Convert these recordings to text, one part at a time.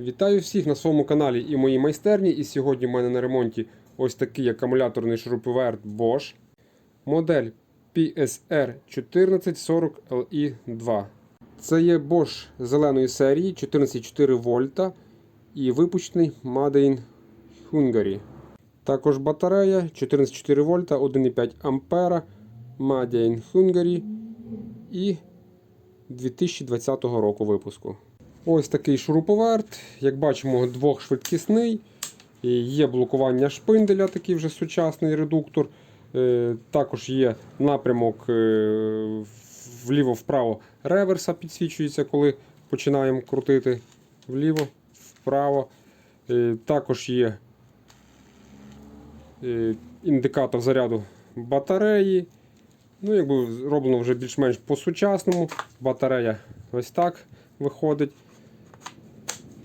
Вітаю всіх на своєму каналі і моїй майстерні. І сьогодні в мене на ремонті ось такий акумуляторний шуруповерт Bosch. Модель PSR 1440 LE2. Це є Bosch зеленої серії 14,4 вольта і випущений Made in Hungary. Також батарея 14,4 вольта, 1,5 ампера, Made in Hungary і 2020 року випуску. Ось такий шуруповерт. Як бачимо, двохшвидкісний. І Є блокування шпинделя, такий вже сучасний редуктор. Е, Також є напрямок е, вліво-вправо реверса підсвічується, коли починаємо крутити вліво, вправо. Е, Також є індикатор заряду батареї. Ну, якби зроблено вже більш-менш по-сучасному. Батарея ось так виходить.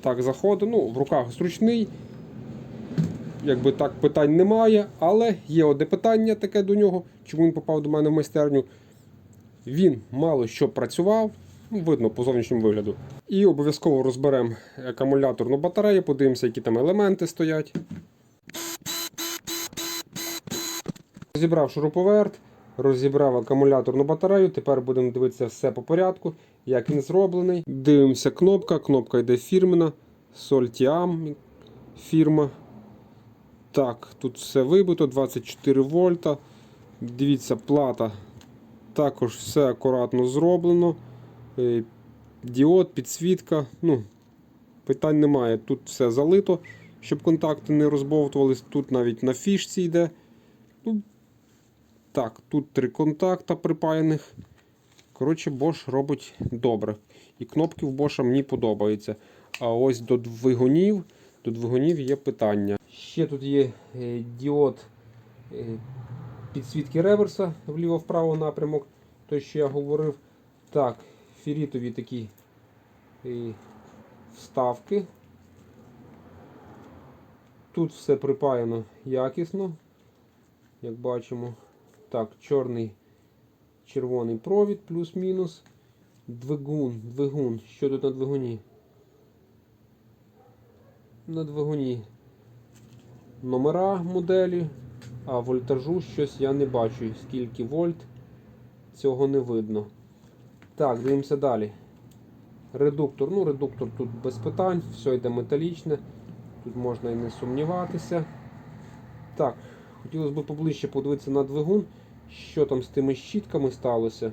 Так, заходить. Ну, в руках зручний. Якби так питань немає, але є одне питання таке до нього, чому він попав до мене в майстерню. Він мало що працював, ну, видно по зовнішньому вигляду. І обов'язково розберемо акумуляторну батарею, подивимося, які там елементи стоять. Розібрав шуруповерт, розібрав акумуляторну батарею. Тепер будемо дивитися все по порядку, як він зроблений. Дивимося кнопка. Кнопка йде фірмена. Soltiam фірма. Так, тут все вибито, 24 вольта. Дивіться, плата. Також все акуратно зроблено. Е, Діод, підсвітка. Ну, питань немає. Тут все залито, щоб контакти не розбовтувались. Тут навіть на фішці йде. Ну, так, тут три контакта припаяних. Коротше, Bosch робить добре. І кнопки в Bosch мені подобаються. А ось до двигунів, до двигунів є питання. Ще тут є е, діод е, підсвітки реверса вліво-вправо напрямок. Той, що я говорив. Так, фірітові такі е, вставки. Тут все припаяно якісно, як бачимо. Так, чорний червоний провід плюс-мінус. Двигун, двигун. Що тут на двигуні? На двигуні номера моделі, а вольтажу щось я не бачу. Скільки вольт, цього не видно. Так, дивимося далі. Редуктор. Ну, редуктор тут без питань, все йде металічне. Тут можна і не сумніватися. Так, хотілося б поближче подивитися на двигун, що там з тими щітками сталося.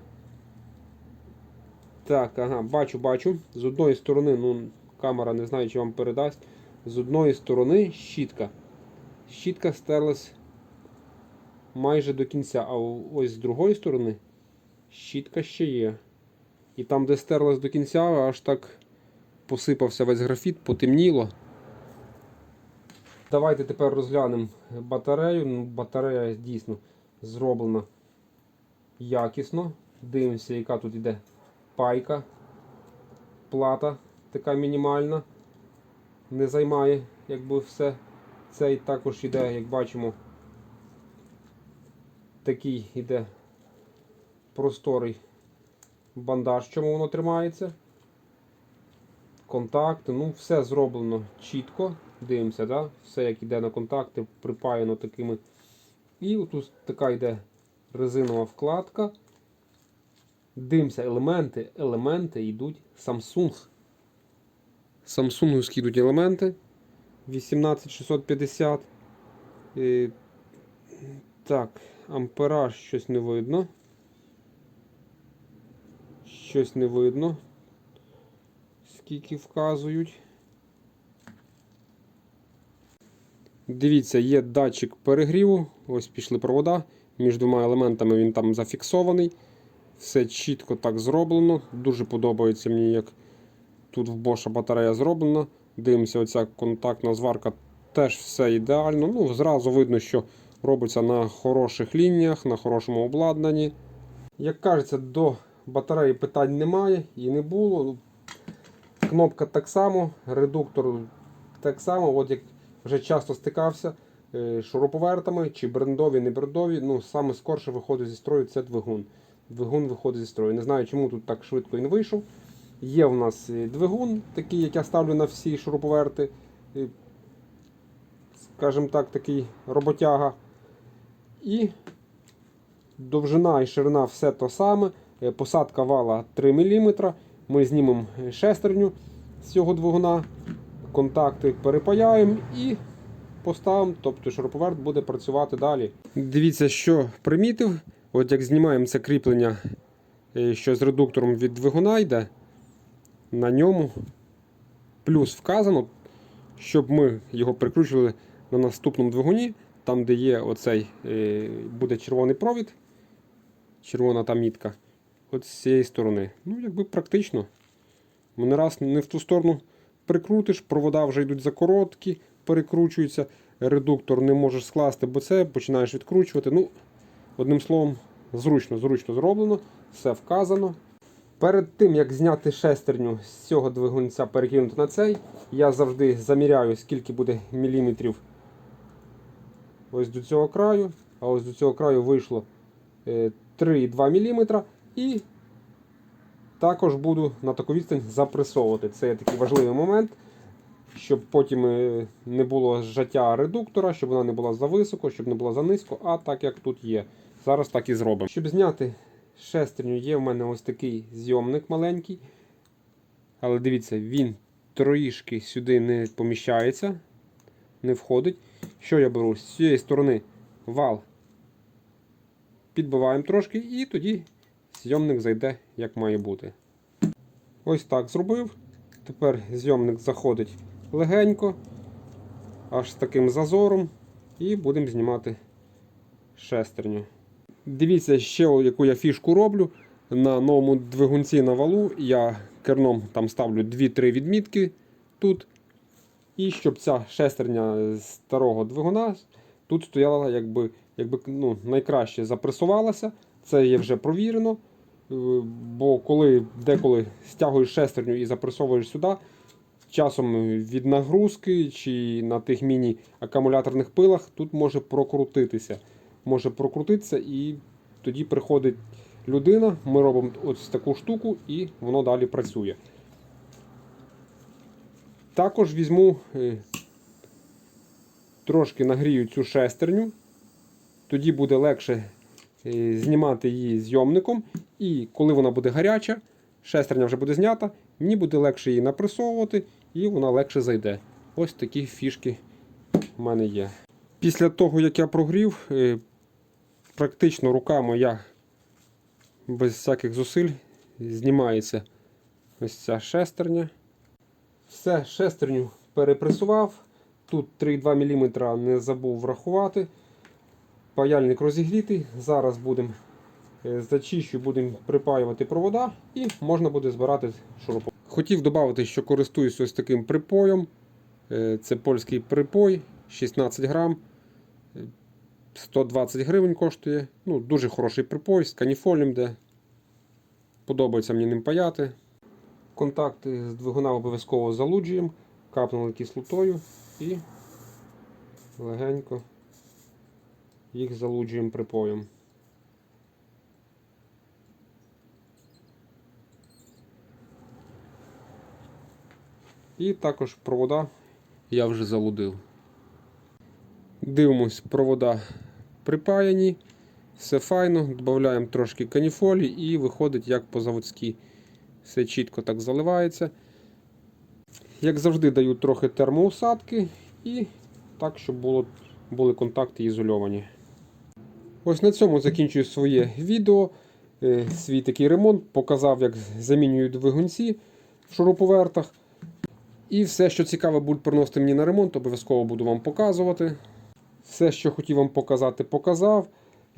Так, ага, бачу, бачу. З одної сторони, ну, камера не знаю, чи вам передасть. З одної сторони щітка. Щітка стерлась майже до кінця, а ось з другої сторони щітка ще є. І там, де стерлась до кінця, аж так посипався весь графіт, потемніло. Давайте тепер розглянемо батарею. Ну, Батарея дійсно зроблена якісно. Дивимося, яка тут йде пайка, плата така мінімальна. Не займає якби все. Цей також йде, як бачимо, такий йде просторий бандаж, чому воно тримається. Контакти, ну все зроблено чітко. Дивимося, да? все як йде на контакти, припаяно такими. І отут така йде резинова вкладка. Дивимося, елементи. Елементи йдуть Samsung. Samsungівські йдуть елементи. 18650. І, так, ампераж щось не видно. Щось не видно. Скільки вказують. Дивіться, є датчик перегріву. Ось пішли провода. Між двома елементами він там зафіксований. Все чітко так зроблено. Дуже подобається мені, як тут в Bosch батарея зроблена. Дивимося, оця контактна зварка теж все ідеально. Ну, Зразу видно, що робиться на хороших лініях, на хорошому обладнанні. Як кажеться, до батареї питань немає і не було. Кнопка так само, редуктор так само. От як вже часто стикався е, шуруповертами, чи брендові, не брендові. Ну, саме скорше виходить зі строю це двигун. Двигун виходить зі строю. Не знаю, чому тут так швидко він вийшов. Є в нас е, двигун, такий, як я ставлю на всі шуруповерти. Е, Скажімо так, такий роботяга. І довжина і ширина все то саме. Посадка вала 3 мм. Ми знімемо шестерню з цього двигуна, контакти перепаяємо і поставимо, тобто шуруповерт буде працювати далі. Дивіться, що примітив. От як знімаємо це кріплення, е, що з редуктором від двигуна йде, на ньому плюс вказано, щоб ми його прикручували на наступному двигуні, там, де є оцей е, буде червоний провід, червона та мітка. От з цієї сторони. Ну, якби практично. Не раз не в ту сторону прикрутиш, провода вже йдуть закороткі, перекручуються, редуктор не можеш скласти, бо це починаєш відкручувати. Ну, одним словом, зручно, зручно зроблено, все вказано. Перед тим, як зняти шестерню з цього двигунця перекинути на цей, я завжди заміряю, скільки буде міліметрів ось до цього краю, а ось до цього краю вийшло е, 3,2 мм. І також буду на таку відстань запресовувати. Це такий важливий момент, щоб потім е, не було зжаття редуктора, щоб вона не була за високо, щоб не була за низько, а так як тут є. Зараз так і зробимо. Щоб зняти шестерню, є в мене ось такий зйомник маленький. Але дивіться, він троїшки сюди не поміщається, не входить. Що я беру? З цієї сторони вал підбиваємо трошки і тоді зйомник зайде як має бути. Ось так зробив. Тепер зйомник заходить легенько, аж з таким зазором, і будемо знімати шестерню. Дивіться, ще яку я фішку роблю. На новому двигунці на валу я керном там ставлю 2-3 відмітки тут. І щоб ця шестерня старого двигуна тут стояла якби, якби ну, найкраще запресувалася. Це є вже провірено. Е, Бо коли деколи стягуєш шестерню і запресовуєш сюди, часом від нагрузки чи на тих міні-акумуляторних пилах тут може прокрутитися. Може прокрутитися і тоді приходить людина, ми робимо ось таку штуку і воно далі працює. Також візьму е, трошки нагрію цю шестерню, тоді буде легше знімати її зйомником. І коли вона буде гаряча, шестерня вже буде знята, мені буде легше її напресовувати і вона легше зайде. Ось такі фішки в мене є. Після того, як я прогрів, е, практично руками я без всяких зусиль знімається ось ця шестерня. Все, шестерню перепресував. Тут 3,2 мм не забув врахувати. Паяльник розігрітий. Зараз будемо е, зачищу, будемо припаювати провода і можна буде збирати шурупом. Хотів додати, що користуюсь ось таким припоєм. Е, Це польський припой, 16 грам. Е, 120 гривень коштує. Ну, Дуже хороший припой з каніфолем, де подобається мені ним паяти. Контакти з двигуна обов'язково залуджуємо, капнули кислотою і легенько їх залуджуємо припоєм. І також провода я вже залудив. Дивимось, провода припаяні, все файно, додаємо трошки каніфолі і виходить як по-заводськи. Все чітко так заливається. Як завжди, даю трохи термоусадки і так, щоб було, були контакти ізольовані. Ось на цьому закінчую своє відео. Е, Свій такий ремонт. Показав, як замінюю двигунці в шуруповертах. І все, що цікаве, будуть приносити мені на ремонт, обов'язково буду вам показувати. Все, що хотів вам показати, показав.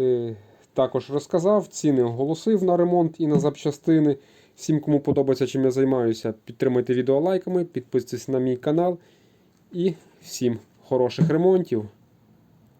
Е, Також розказав, ціни оголосив на ремонт і на запчастини. Всім, кому подобається, чим я займаюся, підтримуйте відео лайками, підписуйтесь на мій канал. І всім хороших ремонтів.